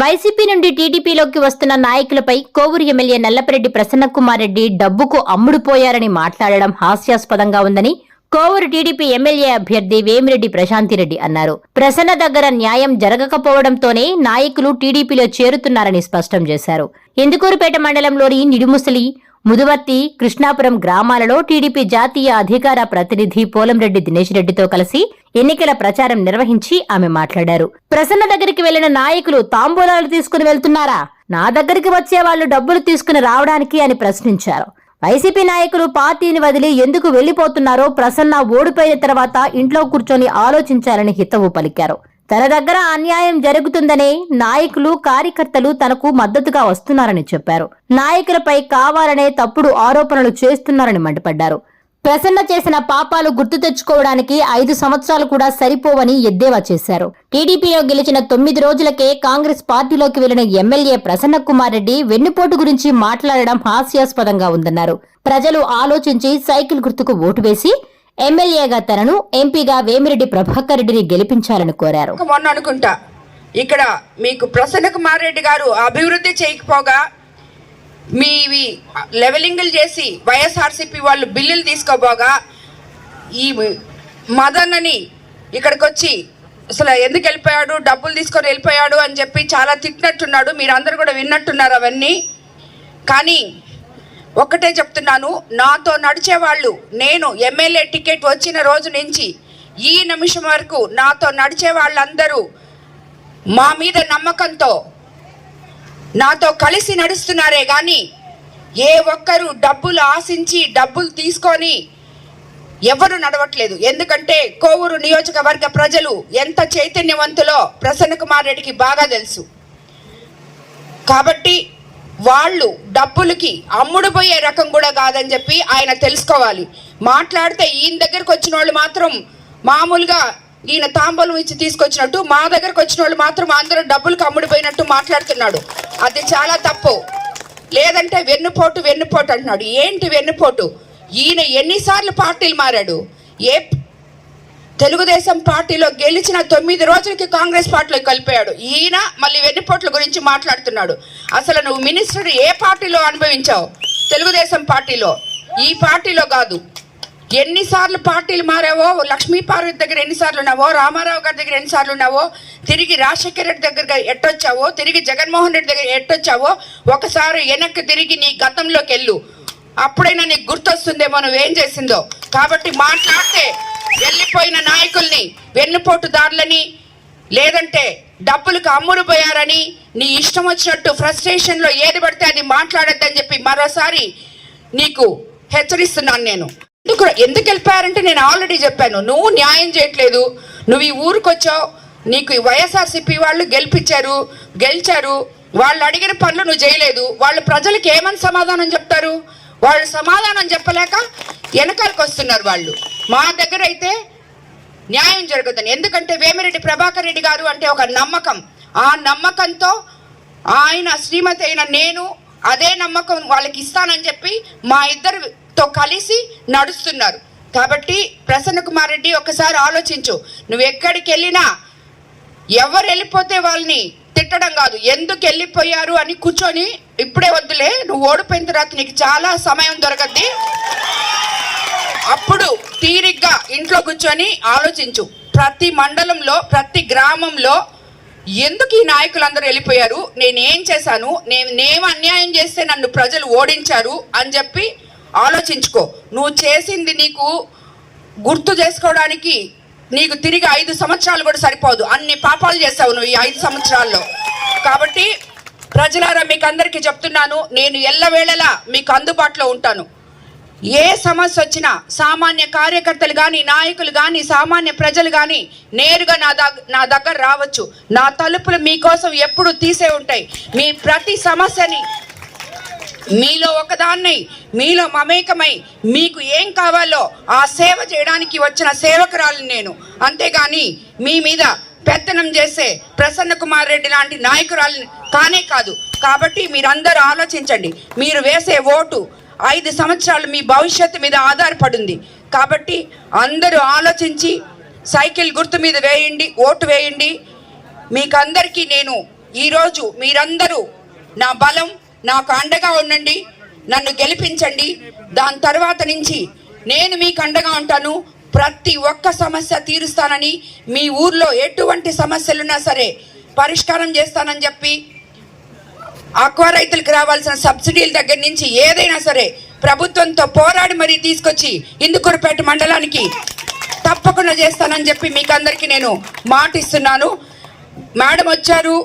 YCP నుండి టీడీపీలోకి వస్తున్న నాయకులపై కోవూరు ఎమ్మెల్యే నల్లపరెడ్డి ప్రసన్నకుమార్ రెడ్డి డబ్బుకు అమ్ముడుపోయారని మాట్లాడడం హాస్యాస్పదంగా ఉందని కోవూరు టీడీపీ ఎమ్మెల్యే అభ్యర్థి వేమిరెడ్డి ప్రశాంతిరెడ్డి అన్నారు. ప్రసన్న దగ్గర న్యాయం జరగకపోవడంతోనే నాయకులు టీడీపీలో చేరుతున్నారని స్పష్టం చేశారు. ఎందుకూరుపేట మండలంలోని నిడుముసలి ముదువర్తి కృష్ణాపురం గ్రామాలలో టీడీపీ జాతీయ అధికార ప్రతినిధి పోలంరెడ్డి దినేష్ రెడ్డితో కలిసి ఎన్నికల ప్రచారం నిర్వహించి ఆమె మాట్లాడారు. ప్రసన్న దగ్గరికి వెళ్ళిన నాయకులు తాంబూలాలు తీసుకుని వెళ్తున్నారా? నా దగ్గరికి వచ్చే వాళ్ళు డబ్బులు తీసుకుని రావడానికి అని ప్రశ్నించారు. వైసీపీ నాయకులు పార్టీని వదిలి ఎందుకు వెళ్ళిపోతున్నారో ప్రసన్న ఓడిపోయిన తర్వాత ఇంట్లో కూర్చొని ఆలోచించాలని హితవు పలికారు. తన దగ్గర అన్యాయం జరుగుతుందనే నాయకులు కార్యకర్తలు తనకు మద్దతుగా వస్తున్నారని చెప్పారు. నాయకులపై కావాలనే తప్పుడు ఆరోపణలు చేస్తున్నారని మండిపడ్డారు. ప్రసన్న చేసిన పాపాలు గుర్తు తెచ్చుకోవడానికి ఐదు సంవత్సరాలు కూడా సరిపోవని ఎద్దేవా చేశారు. టీడీపీలో గెలిచిన తొమ్మిది రోజులకే కాంగ్రెస్ పార్టీలోకి వెళ్ళిన ఎమ్మెల్యే ప్రసన్న కుమార్ రెడ్డి వెన్నుపోటు గురించి మాట్లాడడం హాస్యాస్పదంగా ఉందన్నారు. ప్రజలు ఆలోచించి సైకిల్ గుర్తుకు ఓటు వేసి ఎమ్మెల్యేగా తనను ఎంపీగా వేమిరెడ్డి ప్రభాకర్ రెడ్డిని గెలిపించాలని కోరారు. మొన్న అనుకుంటా. ఇక్కడ మీకు ప్రసన్న కుమార్ రెడ్డి గారు అభివృద్ధి చేయకపోగా మీవి లెవెలింగులు చేసి వైఎస్ఆర్సీపీ వాళ్ళు బిల్లులు తీసుకోబోగా ఈ మదన్నని ఇక్కడికి వచ్చి అసలు ఎందుకు వెళ్ళిపోయాడు డబ్బులు తీసుకొని వెళ్ళిపోయాడు అని చెప్పి చాలా తిట్టినట్టున్నాడు. మీరు అందరు కూడా విన్నట్టున్నారు అవన్నీ. కానీ ఒక్కటే చెప్తున్నాను నాతో నడిచేవాళ్ళు నేను ఎమ్మెల్యే టికెట్ వచ్చిన రోజు నుంచి ఈ నిమిషం వరకు నాతో నడిచే వాళ్ళందరూ మా మీద నమ్మకంతో నాతో కలిసి నడుస్తున్నారే కానీ ఏ ఒక్కరు డబ్బులు ఆశించి డబ్బులు తీసుకొని ఎవరు నడవట్లేదు. ఎందుకంటే కోవూరు నియోజకవర్గ ప్రజలు ఎంత చైతన్యవంతులో ప్రసన్న కుమార్ రెడ్డికి బాగా తెలుసు. కాబట్టి వాళ్ళు డబ్బులకి అమ్ముడుపోయే రకం కూడా కాదని చెప్పి ఆయన తెలుసుకోవాలి. మాట్లాడితే ఈయన దగ్గరకు వచ్చిన వాళ్ళు మాత్రం మామూలుగా ఈయన తాంబూలం ఇచ్చి తీసుకొచ్చినట్టు మా దగ్గరకు వచ్చిన వాళ్ళు మాత్రం అందరూ డబ్బులకు అమ్ముడుపోయినట్టు మాట్లాడుతున్నాడు. అది చాలా తప్పు. లేదంటే వెన్నుపోటు వెన్నుపోటు అంటున్నాడు. ఏంటి వెన్నుపోటు? ఈయన ఎన్నిసార్లు పార్టీలు మారాడు? ఏ తెలుగుదేశం పార్టీలో గెలిచిన తొమ్మిది రోజులకి కాంగ్రెస్ పార్టీలో కలిపాడు. ఈయన మళ్ళీ వెన్నుపోట్ల గురించి మాట్లాడుతున్నాడు. అసలు నువ్వు మినిస్టర్ ఏ పార్టీలో అనుభవించావు? తెలుగుదేశం పార్టీలో. ఈ పార్టీలో కాదు. ఎన్నిసార్లు పార్టీలు మారావో? లక్ష్మీ పార్వతి దగ్గర ఎన్నిసార్లు ఉన్నావో? రామారావు గారి దగ్గర ఎన్నిసార్లు ఉన్నావో? తిరిగి రాజశేఖర రెడ్డి దగ్గర ఎట్టొచ్చావో? తిరిగి జగన్మోహన్ రెడ్డి దగ్గర ఎట్టొచ్చావో? ఒకసారి వెనక్కి తిరిగి నీ గతంలోకి వెళ్ళు. అప్పుడైనా నీకు గుర్తొస్తుందేమో నువ్వేం చేసిందో? కాబట్టి మాట్లాడితే వెళ్ళిపోయిన నాయకుల్ని వెన్నుపోటుదారులని లేదంటే డబ్బులకు అమ్ములు పోయారని నీ ఇష్టం వచ్చినట్టు ఫ్రస్ట్రేషన్లో ఏది పడితే అది మాట్లాడొద్దని చెప్పి మరోసారి నీకు హెచ్చరిస్తున్నాను నేను. ఎందుకు ఎందుకు వెళ్ళిపోయారంటే నేను ఆల్రెడీ చెప్పాను. నువ్వు న్యాయం చేయట్లేదు. నువ్వు ఈ ఊరికొచ్చావు నీకు వైఎస్ఆర్సీపీ వాళ్ళు గెలిపించారు గెలిచారు. వాళ్ళు అడిగిన పనులు నువ్వు చేయలేదు. వాళ్ళు ప్రజలకు ఏమని సమాధానం చెప్తారు? వాళ్ళు సమాధానం చెప్పలేక వెనకాలకు వస్తున్నారు వాళ్ళు. మా దగ్గర అయితే న్యాయం జరుగుతుంది. ఎందుకంటే వేమిరెడ్డి ప్రభాకర్ రెడ్డి గారు అంటే ఒక నమ్మకం. ఆ నమ్మకంతో ఆయన శ్రీమతి అయిన నేను అదే నమ్మకం వాళ్ళకి ఇస్తానని చెప్పి మా ఇద్దరితో కలిసి నడుస్తున్నారు. కాబట్టి ప్రసన్న కుమార్ రెడ్డి ఒకసారి ఆలోచించు. నువ్వు ఎక్కడికి వెళ్ళినా ఎవరు వెళ్ళిపోతే వాళ్ళని తిట్టడం కాదు. ఎందుకు వెళ్ళిపోయారు అని కూర్చొని ఇప్పుడే వద్దులే. నువ్వు ఓడిపోయిన తర్వాత నీకు చాలా సమయం దొరకద్ది. అప్పుడు తీరిగ్గా ఇంట్లో కూర్చొని ఆలోచించు. ప్రతి మండలంలో ప్రతి గ్రామంలో ఎందుకు ఈ నాయకులందరూ వెళ్ళిపోయారు? నేనేం చేశాను? నేను నేను అన్యాయం చేస్తే నన్ను ప్రజలు ఓడించారు అని చెప్పి ఆలోచించుకో. నువ్వు చేసింది నీకు గుర్తు చేసుకోవడానికి నీకు తిరిగి ఐదు సంవత్సరాలు కూడా సరిపోదు. అన్ని పాపాలు చేసావు నువ్వు ఈ ఐదు సంవత్సరాల్లో. కాబట్టి ప్రజలారా మీకు అందరికీ చెప్తున్నాను నేను ఎల్లవేళలా మీకు అందుబాటులో ఉంటాను. ఏ సమస్య వచ్చినా సామాన్య కార్యకర్తలు కానీ నాయకులు కానీ సామాన్య ప్రజలు కానీ నేరుగా నా దగ్గ నా దగ్గర రావచ్చు. నా తలుపులు మీకోసం ఎప్పుడు తీసే ఉంటాయి. మీ ప్రతి సమస్యని మీలో ఒకదాన్నై మీలో మమేకమై మీకు ఏం కావాలో ఆ సేవ చేయడానికి వచ్చిన సేవకురాలు నేను. అంతేగాని మీ మీద పెత్తనం చేసే ప్రసన్న కుమార్ రెడ్డి లాంటి నాయకురాలు కానే కాదు. కాబట్టి మీరందరూ ఆలోచించండి. మీరు వేసే ఓటు ఐదు సంవత్సరాలు మీ భవిష్యత్తు మీద ఆధారపడింది. కాబట్టి అందరూ ఆలోచించి సైకిల్ గుర్తు మీద వేయండి ఓటు వేయండి. మీకందరికీ నేను ఈరోజు మీరందరూ నా బలం నాకు అండగా ఉండండి నన్ను గెలిపించండి. దాని తర్వాత నుంచి నేను మీకు అండగా ఉంటాను. ప్రతి ఒక్క సమస్య తీరుస్తానని మీ ఊర్లో ఎటువంటి సమస్యలున్నా సరే పరిష్కారం చేస్తానని చెప్పి ఆక్వా రైతులకు రావాల్సిన సబ్సిడీల దగ్గర నుంచి ఏదైనా సరే ప్రభుత్వంతో పోరాడి మరీ తీసుకొచ్చి ఇందుకురపేట మండలానికి తప్పకుండా చేస్తానని చెప్పి మీకు అందరికీ నేను మాట ఇస్తున్నాను మేడం వచ్చారు.